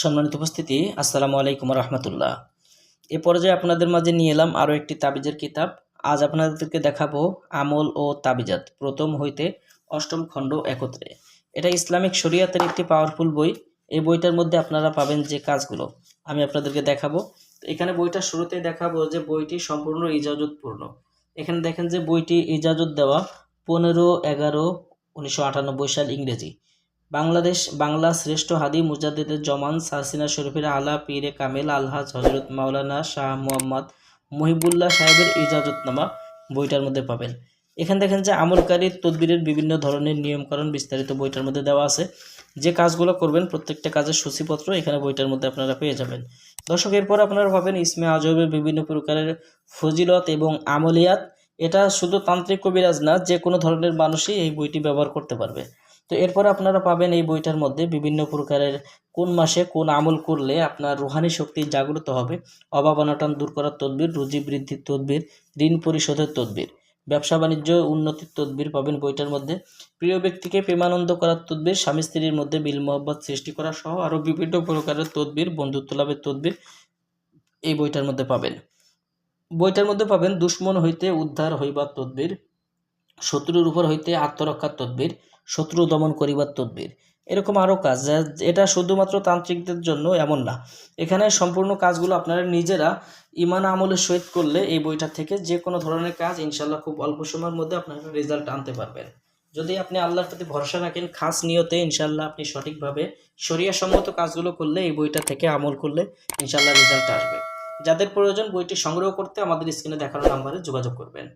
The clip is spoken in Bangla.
সম্মানিত উপস্থিতি, আসসালামু আলাইকুম রহমতুল্লাহ। এ পর্যায়ে আপনাদের মাঝে নিয়ে এলাম আরও একটি তাবিজের কিতাব। আজ আপনাদেরকে দেখাবো আমল ও তাবিজাত, প্রথম হইতে অষ্টম খণ্ড একত্রে। এটা ইসলামিক শরিয়াতের একটি পাওয়ারফুল বই। এই বইটার মধ্যে আপনারা পাবেন যে কাজগুলো আমি আপনাদেরকে দেখাবো। এখানে বইটা শুরুতেই দেখাবো যে বইটি সম্পূর্ণ ইজাজতপূর্ণ। এখানে দেখেন যে বইটি ইজাজত দেওয়া পনেরো এগারো উনিশশো সাল ইংরেজি। বাংলাদেশ, বাংলা শ্রেষ্ঠ হাদি মুজাদ্দিদের জমান সাহসিনা শরীফের আলা পীরে কামেল আলহাজ হজরত মাওলানা শাহ মোহাম্মদ মহিবুল্লাহ সাহেবের ইজাজতনামা বইটার মধ্যে পাবেন। এখানে দেখেন যে আমলকারী তদবিরের বিভিন্ন ধরনের নিয়মকানুন বিস্তারিত বইটার মধ্যে দেওয়া আছে। যে কাজগুলো করবেন প্রত্যেকটা কাজের সূচিপত্র এখানে বইটার মধ্যে আপনারা পেয়ে যাবেন। দর্শক, এরপর আপনারা পাবেন ইসমে আজবের বিভিন্ন প্রকারের ফজিলত এবং আমলিয়াত। এটা শুধু তান্ত্রিক কবিরাজ না, যে কোনো ধরনের মানুষই এই বইটি ব্যবহার করতে পারবে। তো এরপর আপনারা পাবেন এই বইটার মধ্যে বিভিন্ন প্রকারের কোন মাসে কোন আমল করলে আপনার রুহানি শক্তি জাগ্রত হবে, অভাব অনটন দূর করার তদবির, রুজি বৃদ্ধির তদবির, ঋণ পরিশোধের তদবির, ব্যবসা বাণিজ্য উন্নতির তদবির পাবেন বইটার মধ্যে। প্রিয় ব্যক্তিকে প্রেমানন্দ করার তদবির, স্বামী স্ত্রীর মধ্যে বিল মোহব্বত সৃষ্টি করা সহ আরও বিভিন্ন প্রকারের তদবির, বন্ধুত্ব লাভের তদবির এই বইটার মধ্যে পাবেন। বইটার মধ্যে পাবেন দুশ্মন হইতে উদ্ধার হইবার তদবির শত্রুর উপর হইতে আত্মরক্ষার তদবির, শত্রু দমন করিবার তদবির। এরকম আরও কাজ এটা শুধুমাত্র তান্ত্রিকদের জন্য এমন না। এখানে সম্পূর্ণ কাজগুলো আপনারা নিজেরা ইমান আমলের সহিত করলে এই বইটা থেকে যে কোনো ধরনের কাজ ইনশাল্লাহ খুব অল্প সময়ের মধ্যে আপনারা রেজাল্ট আনতে পারবেন। যদি আপনি আল্লাহর প্রতি ভরসা রাখেন, খাস নিয়তে ইনশাল্লাহ আপনি সঠিকভাবে শরিয়াসম্মত কাজগুলো করলে এই বইটা থেকে আমল করলে ইনশাল্লাহ রেজাল্ট আসবে। যাদের প্রয়োজন বইটি সংগ্রহ করতে আমাদের স্ক্রিনে দেখানো নাম্বারে যোগাযোগ করবেন।